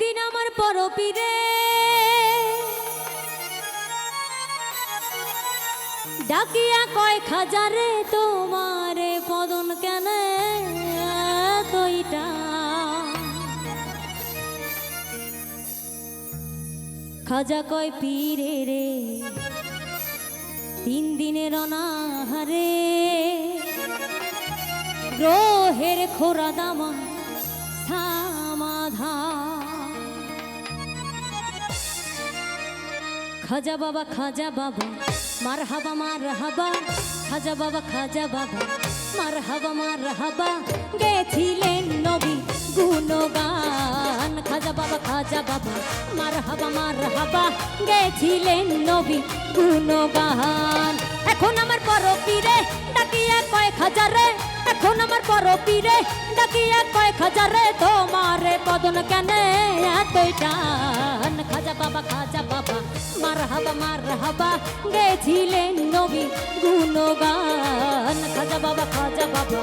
একদিন আমার পরপীরে ডাকিয়া কয়, খাজারে, তোমারে পদন কেন খাজা কয়, পীরে রে, তিন দিনের অনাহারে। গ্রহের খোরা দামা খাজা বাবা খাজা বাবা মার হাবা মার হাবা খাজা বাবা খাজা বাবা মার হাবা মার হাবা গেছিলেন নবী গুণগান। খাজা বাবা খাজা বাবা মার হাবা মার হাবা গেছিলেন নবী গুণগান। এখন আমার পরপীরে ডাকিয়া কয়েক হাজারে এখন আমার পরপীরে ডাকিয়া কয়েক হাজারে তোমারে বদন কেন? এতই টান। খাজা বাবা খাজা বাবা মার হাবা মার হাবা গেছিলেন নবী গুণগান। খাজা বাবা খাজা বাবা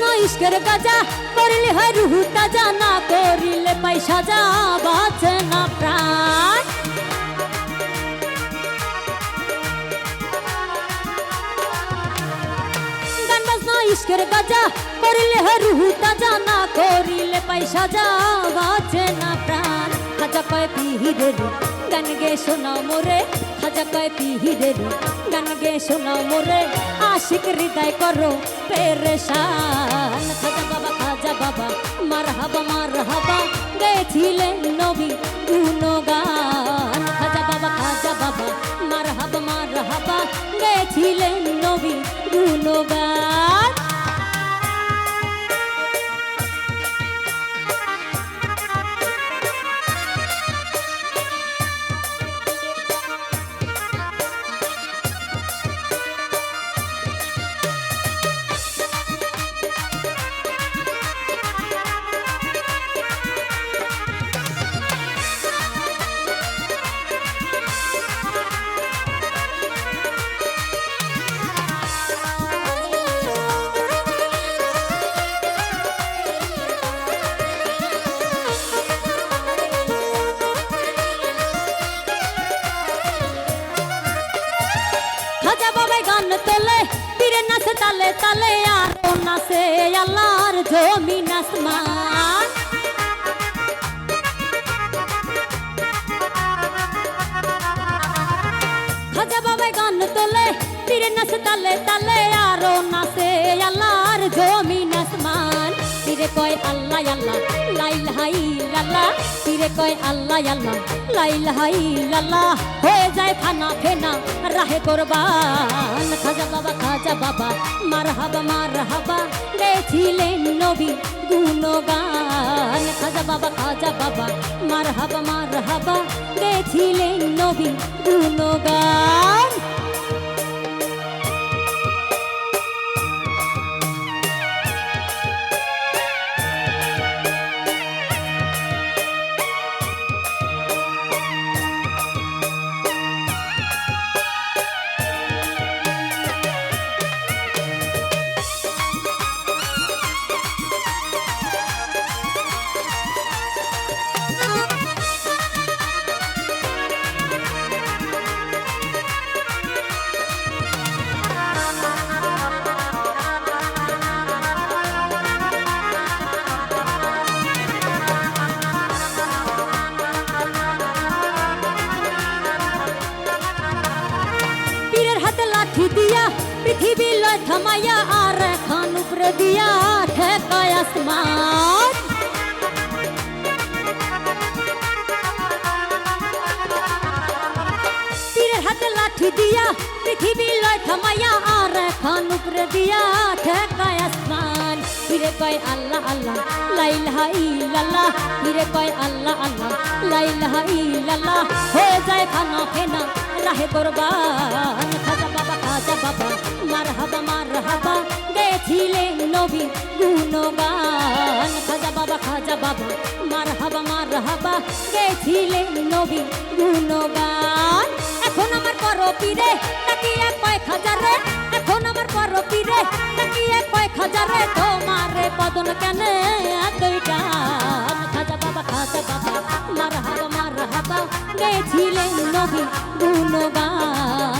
বাজনা ইস্কের গাজা করিলে হয় রুহু তাজা, না করিলে পয়সা যা বাঁচে না প্রাণ। গান বাজনা ইস্কের গাজা করিলে হয় রুহু তাজা, না করিলে পয়সা যা বাঁচে না প্রাণ। খাজা কয় পিহিরে রে গান গে শোনাও মোরে খাজা কয় পিহিরে রে। গান গে শোনাও মোরে, আশিক হৃদয় করো পেরেশান। খাজা বাবা খাজা বাবা মার হাবা মার হাবা গেছিলেন নবী গুণগান। খাজা বাবা খাজা বাবা মার হাবা মার হাবা গেছিলেন নবী গুণগান। তালে তালে আর নাসে আল্লাহর জমিন আসমান। তোলে তালে আর নাসে আল্লাহর জমিন আসমান। পীরে কয় আল্লাহ আল্লাহ। লাইল হাই লাল্লাহ পীরে কয় আল্লাহ আল্লাহ। লাইল হাই লাল্লাহ হয়ে যায় ফানা ফেনা, রাহে কোরবান। খাজা বাবা খাজা বাবা মার হাবা মার হাবা গেছিলেন নবী গুণগান। খাজা বাবা খাজা বাবা মার হাবা মার হাবা গেছিলেন নবী গুণগান। পৃথিবী লয় থামাইয়া আর এখন উপরে দিয়া ঠেকায় আসমান। পীরের হাতে লাঠি দিয়া পৃথিবী লয় থামাইয়া আর এখন উপরে দিয়া ঠেকায় আসমান। ফিরে কয়, আল্লাহ আল্লাহ, লাইলাহা ইল্লাল্লাহ। ফিরে কয়, আল্লাহ আল্লাহ, লাইলাহা ইল্লাল্লাহ। হয়ে যায় খানা ফেনা, রাহে কোরবান। খাজা বাবা খাজা বাবা। মারহাবা মারহাবা গেছিলেন নবী গুণগান। খাজা বাবা খাজা বাবা, মারহাবা মারহাবা গেছিলেন নবী গুণগান। এখন আমার পর পীরে এক কয়েক হাজারে এখন আমার পর পীরে এক কয়েক হাজারে তোমারে পদন কেন এতই টান খাজা বাবা খাজা বাবা, মারহাবা মারহাবা গেছিলেন নবী গুণগান।